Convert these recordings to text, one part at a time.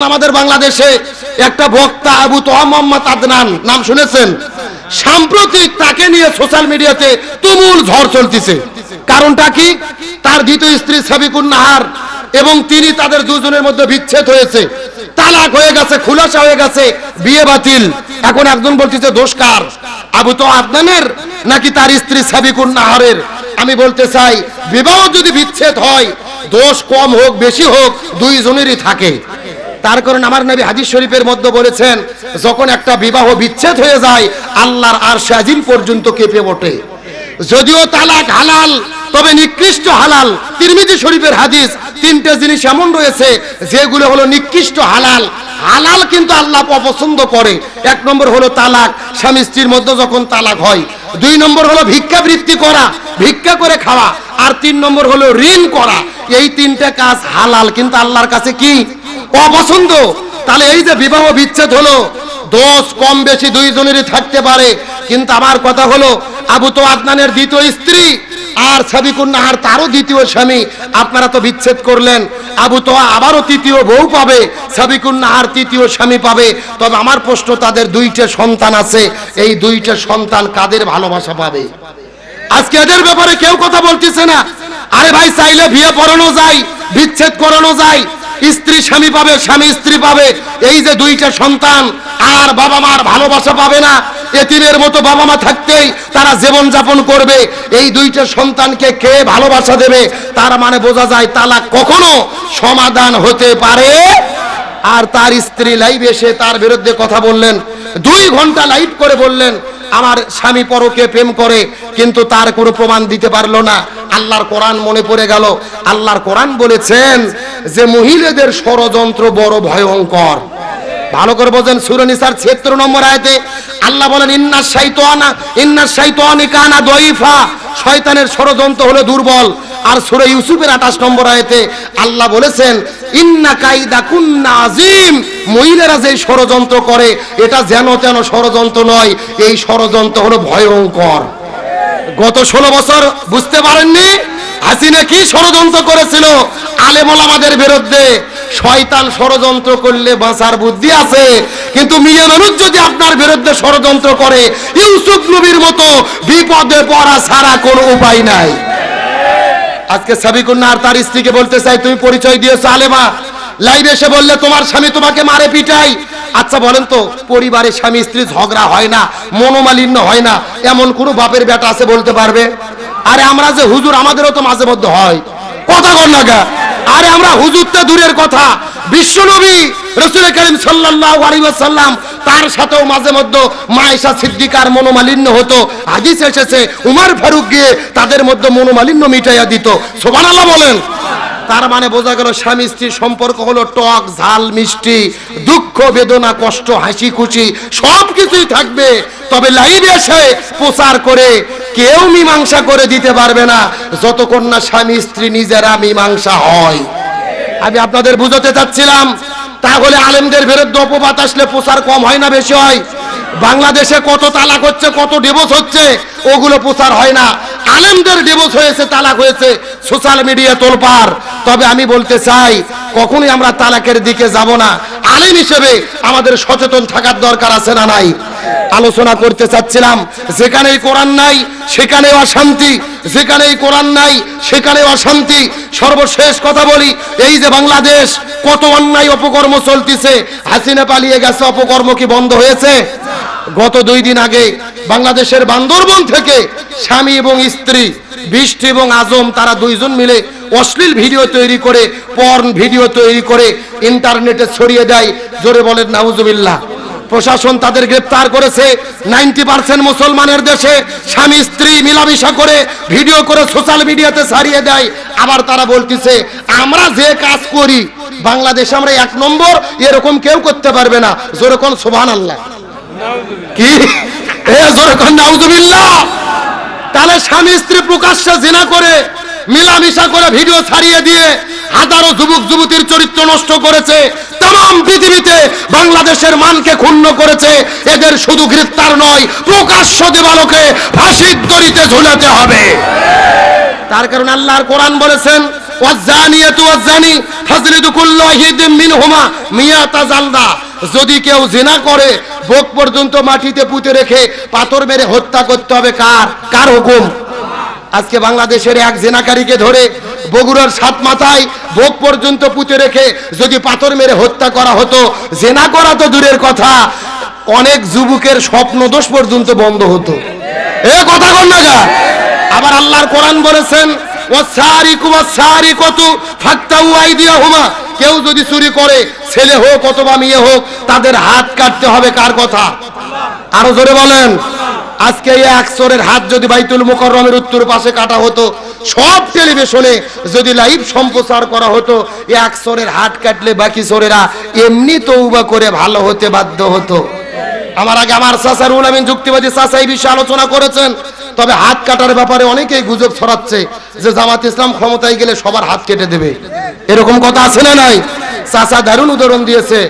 আমাদের বাংলাদেশে একটা বক্তা আবু তোহা মোহাম্মদ আদনান, নাম শুনেছেন? সাম্প্রতিক তাকে নিয়ে সোশ্যাল মিডিয়াতে তুমুল ঝড় চলতেছে। কারণটা কি? তার দ্বিতীয় স্ত্রী সাবিকুন নাহার এবং তিনি তাদের দুজনের মধ্যে বিচ্ছেদ হয়েছে। তালাক হয়ে গেছে, খুলাসা হয়ে গেছে, বিয়ে বাতিল। এখন একজন বলতেছে দোষকার আবু তো আদনানের নাকি তার স্ত্রী সাবিকুন নাহারের? আমি বলতে চাই, বিবাহ যদি বিচ্ছেদ হয়, দোষ কম হোক, বেশি হোক, দুইজনেরই থাকে। তার কারণ আমার নবী হাদিস শরীফের মধ্যে বলেছেন, যখন একটা বিবাহ বিচ্ছেদ হয়ে যায়, আল্লাহর আর সাজিন পর্যন্ত কেঁপে ওঠে। যদিও তালাক হালাল, তবে নিকৃষ্ট হালাল। তিরমিজি শরীফের হাদিস, তিনটে জিনিস এমন রয়েছে, যেগুলো হলো নিকৃষ্ট হালাল। হালাল কিন্তু আল্লাহ অপছন্দ করে। এক নম্বর হলো তালাক, স্বামী স্ত্রীর মধ্যে যখন তালাক হয়। দুই নম্বর হলো ভিক্ষাবৃত্তি করা, ভিক্ষা করে খাওয়া। আর তিন নম্বর হলো ঋণ করা। এই তিনটা কাজ হালাল, কিন্তু আল্লাহর কাছে কি? অপছন্দ। তাহলে এই যে বিবাহ বিচ্ছেদ হলো, দোষ কম বেশি দুইজনেরই থাকতে পারে। কিন্তু আমার কথা হলো, আবু তো আদনানের দ্বিতীয় স্ত্রী, আর সাবিকুন নাহার তারও দ্বিতীয় স্বামী। আপনারা তো বিচ্ছেদ করলেন। আবু তো আবারও তৃতীয় বউ পাবে সাবিকুন নাহার তৃতীয় স্বামী পাবে। তবে আমার প্রশ্ন, তাদের দুইটা সন্তান আছে, এই দুইটা সন্তান কাদের ভালোবাসা পাবে? আজকে এদের ব্যাপারে কেউ কথা বলতেছে না। আরে ভাই, চাইলে বিয়ে পড়ানো যায়, বিচ্ছেদ করানো যায়। স্ত্রী, স্বামী পাবে, স্বামী, স্ত্রী পাবে। এই যে দুইটা সন্তান, আর বাবা মার ভালোবাসা পাবে না। এতিমের মতো বাবা মা থাকতেই তারা জীবন যাপন করবে। এই দুইটা সন্তানকে কে ভালোবাসা দেবে, তার মানে বোঝা যায় তালাক কখনো সমাধান হতে পারে। আর তার স্ত্রী লাইভ এসে তার বিরুদ্ধে কথা বললেন। দুই ঘণ্টা লাইভ করে বললেন, আমার স্বামী পরকে প্রেম করে, কিন্তু তার কোনো প্রমাণ দিতে পারল না। আল্লাহর কোরআন মনে পড়ে গেল। আল্লাহর কোরআন বলেছেন যে মহিলাদের ষড়যন্ত্র বড় ভয়ঙ্কর। ভালো করে বোঝেন সুরনিসার ছিয়াত্তর নম্বর আয়তে আল্লাহ বলেন ইন্নার শাইতানা ইন্নার শাইতানি কানা দইফা শয়তানের ষড়যন্ত্র হলো দুর্বল। আর সূরা ইউসুফের 28 নম্বর আয়াতে আল্লাহ বলেছেন, ইন্না কাইদা কুন্না আজিম মহিলারা যে ষড়যন্ত্র করে, এটা যেন তেন ষড়যন্ত্র নয়, এই ষড়যন্ত্র হলো ভয়ঙ্কর। গত ষোলো বছর বুঝতে পারেননি? হাসিনা কি ষড়যন্ত্র করেছিল? আলেমল আমাদের বিরুদ্ধে শয়তান ষড়যন্ত্র করলে বাঁচার বুদ্ধি আছে। কিন্তু মিয়া মানুষ যদি আপনার বিরুদ্ধে ষড়যন্ত্র করে, ইউসুফ নবীর মতো বিপদে পড়া ছাড়া কোনো উপায় নাই। আজকে সাবিকুন্না আর তার স্ত্রীকে বলতে চাই, তুমি পরিচয় দিয়েছ আলেমা। লাইভে এসে বললে, তোমার স্বামী তোমাকে মারে পিটাই আচ্ছা বলেন তো পরিবারে স্বামী স্ত্রী ঝগড়া হয় না, মনোমালিন্য হয় না, এমন কোনো বাপের বেটা আছে বলতে পারবে? আরে আমরা যে হুজুর, আমাদেরও তো মাঝে মধ্যে হয়। কথা কর না আরে আমরা হুজুরতে দূরের কথা। বিশ্বনবী রসুল করিম ওয়াসাল্লাম তার সাথেও মাঝে মধ্যে মায়েশা সিদ্দিকার মনোমালিন্য হতো। হাদিস এসেছে, উমর ফারুক গিয়ে তাদের মধ্যে মনোমালিন্য মিটাইয়া দিত। সুবহানাল্লাহ বলেন। তার মানে বোঝা গেল স্বামী স্ত্রীর সম্পর্ক হলো টক, ঝাল, মিষ্টি, দুঃখ, বেদনা, কষ্ট, হাসি খুশি সব কিছুই থাকবে। তবে লাইভে এসে প্রচার করে কেউ মীমাংসা করে দিতে পারবে না। যতক্ষণ না স্বামী, স্ত্রী নিজেরা মীমাংসা হয়। আমি আপনাদের বুঝাতে চাচ্ছিলাম, তাহলে আলেমদের বিরুদ্ধে অপবাদ আসলে প্রচার কম হয় না, বেশি হয়? বাংলাদেশে কত তালাক হচ্ছে, কত ডিভোর্স হচ্ছে, ওগুলো প্রচার হয় না। আলেমদের ডিভোর্স হয়েছে, তালাক হয়েছে সোশ্যাল মিডিয়া তোলপার তবে আমি বলতে চাই, কখনোই আমরা তালাকের দিকে যাব না। আলেম হিসেবে আমাদের সচেতন থাকার দরকার আছে না নাই? আলোচনা করতে চাচ্ছিলাম। যেখানেই কোরআন নাই সেখানেও অশান্তি। যেখানেই কোরআন নাই সেখানেও অশান্তি। সর্বশেষ কথা বলি, এই যে বাংলাদেশ কত অন্যায় অপকর্ম চলতেছে, হাসিনা পালিয়ে গেছে, অপকর্ম কি বন্ধ হয়েছে? গত দুই দিন আগে বাংলাদেশের বান্দরবন থেকে স্বামী এবং স্ত্রী, বৃষ্টি এবং আজম, তারা দুইজন মিলে অশ্লীল ভিডিও তৈরি করে, পর্ন ভিডিও তৈরি করে ইন্টারনেটে ছড়িয়ে দেয়। জোরে বলেন, নাউজুবিল্লাহ। প্রশাসন তাদের গ্রেপ্তার করেছে। নাইনটি পার্সেন্ট মুসলমানের দেশে স্বামী স্ত্রী মিলামিশা করে ভিডিও করে সোশ্যাল মিডিয়াতে ছাড়িয়ে দেয়। আবার তারা বলতেছে, আমরা যে কাজ করি, বাংলাদেশে আমরা এক নম্বর, এরকম কেউ করতে পারবে না। যেরকম সোভান আল্লাহ কি যেরকম তাহলে স্বামী স্ত্রী প্রকাশ্যে জেনা করে, মিলামিশা করে ভিডিও ছাড়িয়ে দিয়ে হাজারো যুবক যুবতীর চরিত্র নষ্ট করেছে। তাম পৃথিবীতে বাংলাদেশের মানকে ক্ষুণ্ণ করেছে, এদের শুধু গ্রেফতার নয়, প্রকাশ্য দেবালোকে ফাঁসির দড়িতে ঝুলাতে হবে। তার কারণ আল্লাহর কোরআন বলেছেন যদি কেউ জিনা করে, বুক পর্যন্ত মাটিতে পুঁতে রেখে পাথর মেরে হত্যা করতে হবে কার? কার হুকুম? আজকে বাংলাদেশের এক জেনাকারীকে ধরে বগুড়ার সাত মাথায় ভোগ পর্যন্ত পুঁতে রেখে যদি পাথর মেরে হত্যা করা হতো, জেনা করা তো দূরের কথা, অনেক যুবকের স্বপ্ন দোষ পর্যন্ত বন্ধ হতো। এ কথা কর না গা? আবার আল্লাহর কোরআন বলেছেন কেউ যদি চুরি করে, ছেলে হোক অথবা মেয়ে হোক, তাদের হাত কাটতে হবে কার কথা? আরও জোরে বলেন। আজকে এই এক চোরের হাত যদি বাইতুল মুকররমের উত্তর পাশে কাটা হতো সব টেলিভিশনে যদি লাইভ সম্প্রচার করা হতো, এক চোরের হাত কাটলে বাকি চোরেরা এমনি তৌবা করে ভালো হতে বাধ্য হতো। আমার আগে আমার চাষার উলামিন যুক্তিবাদী চাষা এই বিষয়ে আলোচনা করেছেন, তবে হাত কাটার ব্যাপারে অনেকেই গুজব ছড়াচ্ছে যে জামাত ইসলাম ক্ষমতায় গেলে সবার হাত কেটে দেবে। এরকম কথা আছে না নাই? চাষা দারুণ উদাহরণ দিয়েছে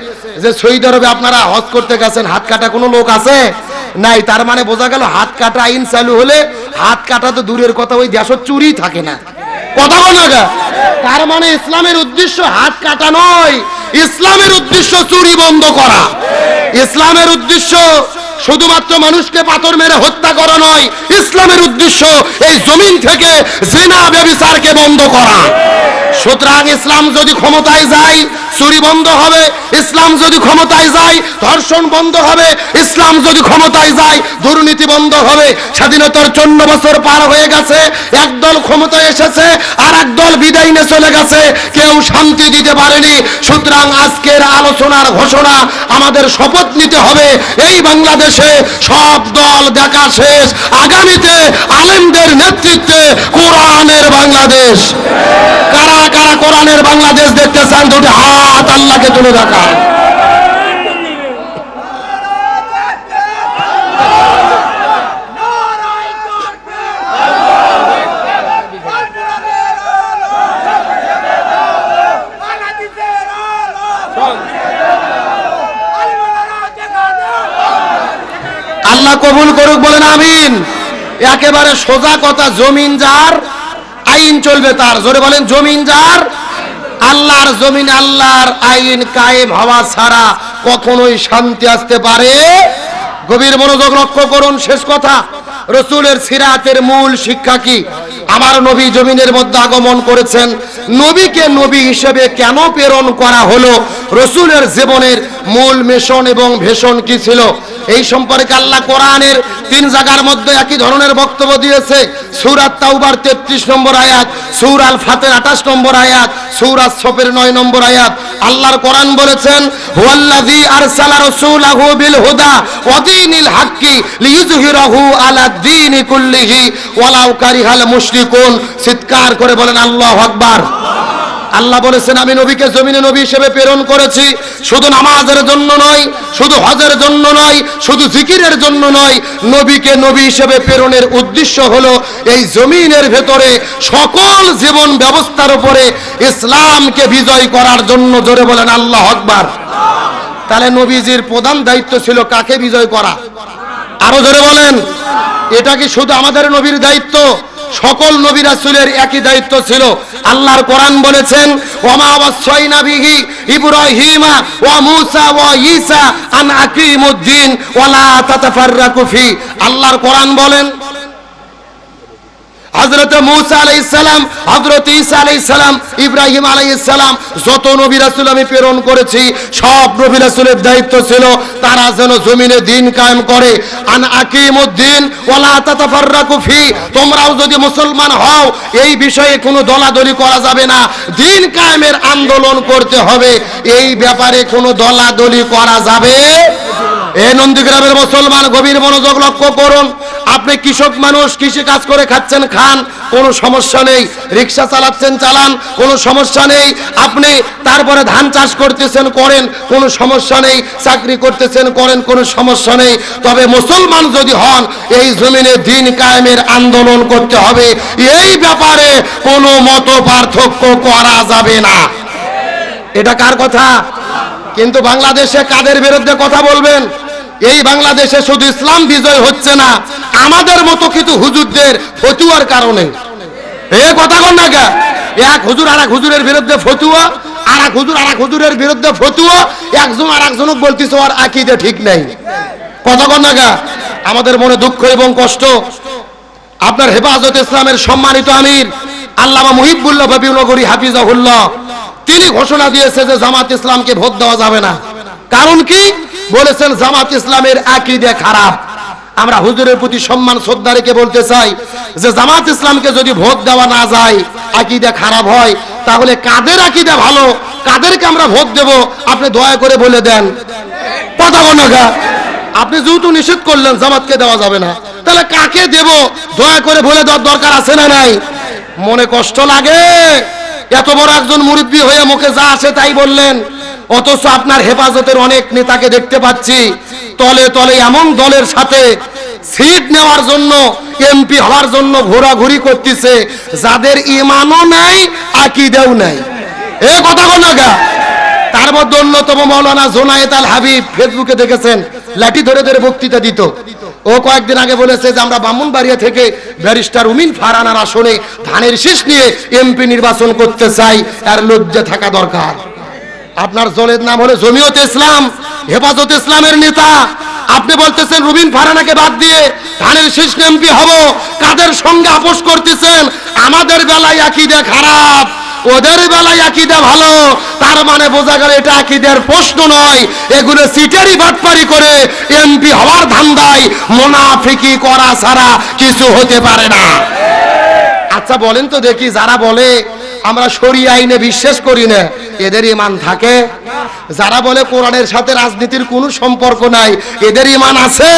যে সৌদি আরবে আপনারা হজ করতে গেছেন, হাত কাটা কোনো লোক আছে? নাই, তার মানে বোঝা গেল হাত কাটা আইন চালু হলে হাত কাটা তো দূরের কথা, ওই দেশ চুরি থাকে না। কথা বলা তার মানে ইসলামের উদ্দেশ্য হাত কাটা নয়, ইসলামের উদ্দেশ্য চুরি বন্ধ করা। ইসলামের উদ্দেশ্য শুধুমাত্র মানুষকে পাথর মেরে হত্যা করা নয়, ইসলামের উদ্দেশ্য এই জমিন থেকে জিনা ব্যবিচারকে বন্ধ করা। সুতরাং ইসলাম যদি ক্ষমতায় যায় চুরি বন্ধ হবে, ইসলাম যদি ক্ষমতায় যায়, ধর্ষণ বন্ধ হবে, ইসলাম যদি ক্ষমতায় যায়, দুর্নীতি বন্ধ হবে। স্বাধীনতার চন্ন বছর পার হয়ে গেছে, একদল ক্ষমতায় এসেছে আর একদল বিদায় নিয়ে চলে গেছে। কেউ শান্তি দিতে পারেনি। সুতরাং আজকের আলোচনার ঘোষণা আমাদের শপথ নিতে হবে। এই বাংলাদেশে সব দল দেখা শেষ। আগামীতে আলেমদের নেতৃত্বে কোরআনের বাংলাদেশ। কারা কারা কোরআনের বাংলাদেশ দেখতে চান দুটি হাত আল্লাহকে তুলে রাখা আল্লাহ কবুল করুক, বলেন আমিন। একেবারে সোজা কথা, জমিন যার আইন চলবে তার। জোরে বলেন, জমিন যার, আল্লাহর জমিন, আল্লাহর আইন কায়েম হওয়া ছাড়া কখনোই শান্তি আসতে পারে। গভীর মনোযোগ লক্ষ্য করুন, শেষ কথা, রসুলের সিরাতের মূল শিক্ষা কি? আমার নবী জমিনের মধ্যে আগমন করেছেন। নবীকে নবী হিসেবে কেন প্রেরণ করা হলো? রসুলের জীবনের মূল মিশন এবং ভেষণ কি ছিল? এই সম্পর্কে আল্লাহ কোরআনের তিন জায়গার মধ্যে একই ধরনের বক্তব্য দিয়েছে। সুরাত তাওবার তেত্রিশ নম্বর আয়াত সুর আল ফাতের আঠাশ নম্বর আয়াত, সুরাত সফের নয় নম্বর আয়াত। আল্লাহর কোরআন বলেছেন, হুয়াল্লাযী আরসালা রাসূলাহু বিল হুদা ওয়া দীনিল হাক্কি লিইয়ুযহিরাহু আলা দ্বীনি কুল্লিহি ওয়ালাউ কারিহাল মুশরিকুন। চিৎকার করে বলেন, আল্লাহু আকবার। আল্লাহ বলেছেন, আমি নবীকে জমিনে নবী হিসেবে প্রেরণ করেছি। শুধু নামাজের জন্য নয়, শুধু হজের জন্য নয়, শুধু জিকিরের জন্য নয়, নবীকে নবী হিসেবে প্রেরণের উদ্দেশ্য হলো এই জমিনের ভেতরে সকল জীবন ব্যবস্থার উপরে ইসলামকে বিজয় করার জন্য জোরে বলেন, আল্লাহ আকবার। তাহলে নবীজির প্রধান দায়িত্ব ছিল কাকে বিজয় করা? আরও জোরে বলেন, এটা কি শুধু আমাদের নবীর দায়িত্ব? সকল নবী রাসূলের একই দায়িত্ব ছিল। আল্লাহর কোরআন বলেছেন, ওমা ওয়াসাইনা বিহি ইব্রাহিমা ওয়া মূসা ওয়া ঈসা আন আকিমুদ্দিন ওয়ালা তাতাফাররাকু ফি। আল্লাহর কোরআন বলেন তারা যেন তোমরাও যদি মুসলমান হও, এই বিষয়ে কোনো দলাদলি করা যাবে না। দিন কায়েমের আন্দোলন করতে হবে, এই ব্যাপারে কোনো দলাদলি করা যাবে? এ নন্দীগ্রামের মুসলমান গভীর মনোযোগ লক্ষ্য করুন। আপনি কৃষক মানুষ, কৃষি কাজ করে খাচ্ছেন, খান, কোনো সমস্যা নেই। রিক্সা চালাচ্ছেন, চালান, কোনো সমস্যা নেই। আপনি তারপরে ধান চাষ করতেছেন, করেন, কোনো সমস্যা নেই। চাকরি করতেছেন, করেন, কোনো সমস্যা নেই। তবে মুসলমান যদি হন, এই জমিনে দিন কায়েমের আন্দোলন করতে হবে। এই ব্যাপারে কোনো মত পার্থক্য করা যাবে না। এটা কার কথা? কিন্তু বাংলাদেশে কাদের বিরুদ্ধে কথা বলবেন? এই বাংলাদেশে শুধু ইসলাম বিজয় হচ্ছে না, আমাদের মতো কিছু হুজুরদের ফতুয়ার কারণে। এ কথা কন না? এক হুজুর আর এক হুজুরের বিরুদ্ধে ফতুয়া, আর এক হুজুর আর এক হুজুরের বিরুদ্ধে ফতুয়া, একজন আর একজনক বলতেছে, ওর আকিদে ঠিক নেই। কতক্ষণ নাগা আমাদের মনে দুঃখ এবং কষ্ট। আপনার হেফাজত ইসলামের সম্মানিত আমির আল্লামা মুহিবুল্লাহ বাবি নগরী হাফিজাহুল্লাহ। তিনি ঘোষণা দিয়েছে যে জামাত ইসলামকে ভোট দেওয়া যাবে না। কারণ কি? বলেছেন, জামাত ইসলামের আকিদে খারাপ। আমরা হুজুরের প্রতি সম্মান, শ্রদ্ধা রেখে বলতে চাই যে, জামাত ইসলামকে যদি ভোট দেওয়া না যায়, আকিদা খারাপ হয়, তাহলে কাদের আকিদা ভালো? কাদেরকে আমরা ভোট দেব? আপনি দয়া করে বলে দেন। কথা গণগা আপনি যেহেতু নিষেধ করলেন, জামাতকে দেওয়া যাবে না। তাহলে কাকে দেব? দয়া করে বলে দেওয়ার দরকার আছে না নাই? মনে কষ্ট লাগে। এত বড় একজন মুরব্বী হয়ে মুখে যা আসে তাই বললেন। অথচ আপনার হেফাজতের অনেক নেতাকে দেখতে পাচ্ছি। তলে তলে এমন দলের সাথে সিট নেওয়ার জন্য, এমপি হওয়ার জন্য ঘোরাঘুরি করতেছে, যাদের ইমানও নাই, আকিদেও নাই। এ কথা গা। তার মধ্যে অন্যতম মৌলানা জোনায়েত আল হাবিব ফেসবুকে দেখেছেন, লাঠি ধরে ধরে বক্তৃতা দিত। ও কয়েকদিন আগে বলেছে যে, আমরা বামুনবাড়িয়া থেকে ব্যারিস্টার উমিন ফারানার আসনে ধানের শীষ নিয়ে এমপি নির্বাচন করতে চাই আর লজ্জা থাকা দরকার। আপনার দলের নাম হলো জমিয়ত ইসলাম, হেফাজত ইসলামের নেতা। আপনি বলতেছেন, রুবিন ফারানাকে বাদ দিয়ে ধানের শীষ এমপি হব, কাদের সঙ্গে আপোষ করতেছেন? আমাদের বেলায় আকিদে খারাপ, ওদের বেলায় আকিদা ভালো, তার মানে বোঝা গেল এটা আকিদের প্রশ্ন নয়। এগুলো সিটারি বাটপারি করে এমপি হওয়ার ধান্দায় মোনাফিকি করা ছাড়া কিছু হতে পারে না। আচ্ছা বলেন তো দেখি, যারা বলে, আমরা সরি আইনে বিশ্বাস করি না এদের ইমান থাকে। যারা বলে কোরআনের সাথে রাজনীতির কোনো সম্পর্ক নাই, এদের ইমান আছে।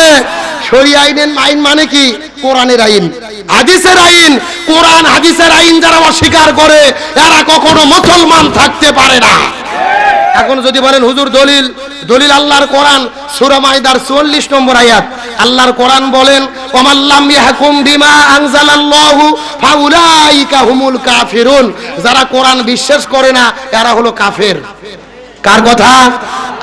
সরি আইনের আইন মানে কি? কোরআনের আইন। হাদিসের আইন। কোরআন হাদিসের আইন যারা অস্বীকার করে, এরা কখনো মুসলমান থাকতে পারে না। এখন যদি বলেন, হুজুর, দলিল দলিল আল্লাহর কোরআন। সূরা মাইদার 44 নম্বর আয়াত। আল্লাহর কোরআন বলেন ওমাল্লাম ইয়াহকুম বিমা আনজালাল্লাহু ফাউলাইকা হুমুল কাফিরুন। যারা কোরআন বিশ্বাস করে না, এরা হলো কাফের। কার কথা?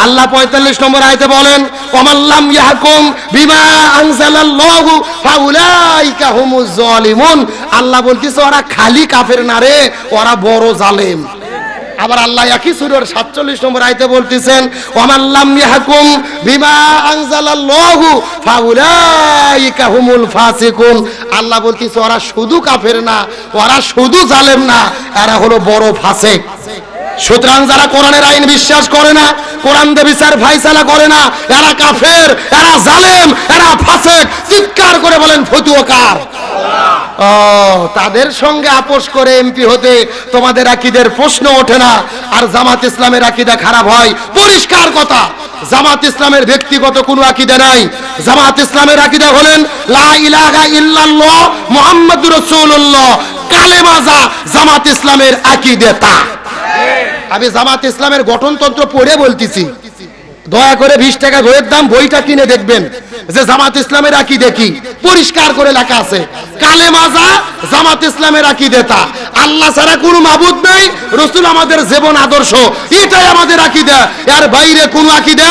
আল্লাহ 45 নম্বর আয়তে বলেন, ওমাল্লাম ইয়াহকুম বিমা আনজালাল্লাহু ফাউলাইকা হুমুজ জালিমুন। আল্লাহ বলতিছে, ওরা খালি কাফের না রে, ওরা বড় জালেম। আবার আল্লাহ একই সুরের সাতচল্লিশ নম্বর আইতে বলতেছেন ওমাল্লাম ইয়াহকুম বিমা আনজালাল্লাহু ফাউলাইকা হুমুল ফাসিকুন। আল্লাহ বলতেছে, ওরা শুধু কাফের না, ওরা শুধু জালেম না, এরা হলো বড় ফাসিক। সুতরাং যারা কোরআনের আইন বিশ্বাস করে না, কোরআন দে বিচার ফাইসালা করে না, এরা কাফের, এরা জালেম, এরা ফাসেক, চিৎকার করে বলেন, ফতুয়া কার? ও, তাদের সঙ্গে আপোষ করে এমপি হতে তোমাদের আকিদের প্রশ্ন ওঠে না। আর জামাত ইসলামের আকিদা খারাপ হয়। পরিষ্কার কথা, জামাত ইসলামের ব্যক্তিগত কোনো আকিদা নাই। জামাত ইসলামের আকিদা হলেন, লা ইলাহা ইল্লাল্লাহ মুহাম্মাদুর রাসূলুল্লাহ। কালেমাজা জামাত ইসলামের আকিদে তা। আমি জামাত ইসলামের গঠনতন্ত্র পড়ে বলতেছি। দয়া করে বিশ টাকা বইয়ের দাম বইটা কিনে দেখবেন। যে জামাত ইসলামের আকি দেখি? পরিষ্কার করে লেখা আছে কালে মাজা জামাত ইসলামের আকি দেতা? আল্লাহ ছাড়া কোনো মাবুদ নেই, রসুল আমাদের জীবন আদর্শ, এটাই আমাদের আকিদা। এর বাইরে কোনো আকিদা